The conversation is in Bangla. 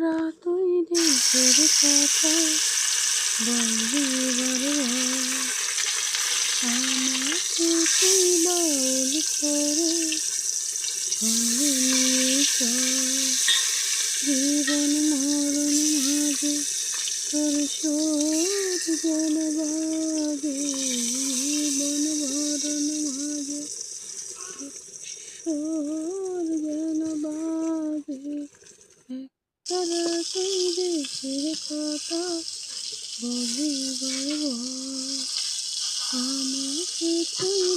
রাতই দেশের কথা বলবি আমাকে তুই বাউল করে জীবন মরণ মাঝে তোর শোধ যেন জীবন মরণ মাঝে শোধ তারা সেই দেশের কথা বলে গর্ব আমাকে তুই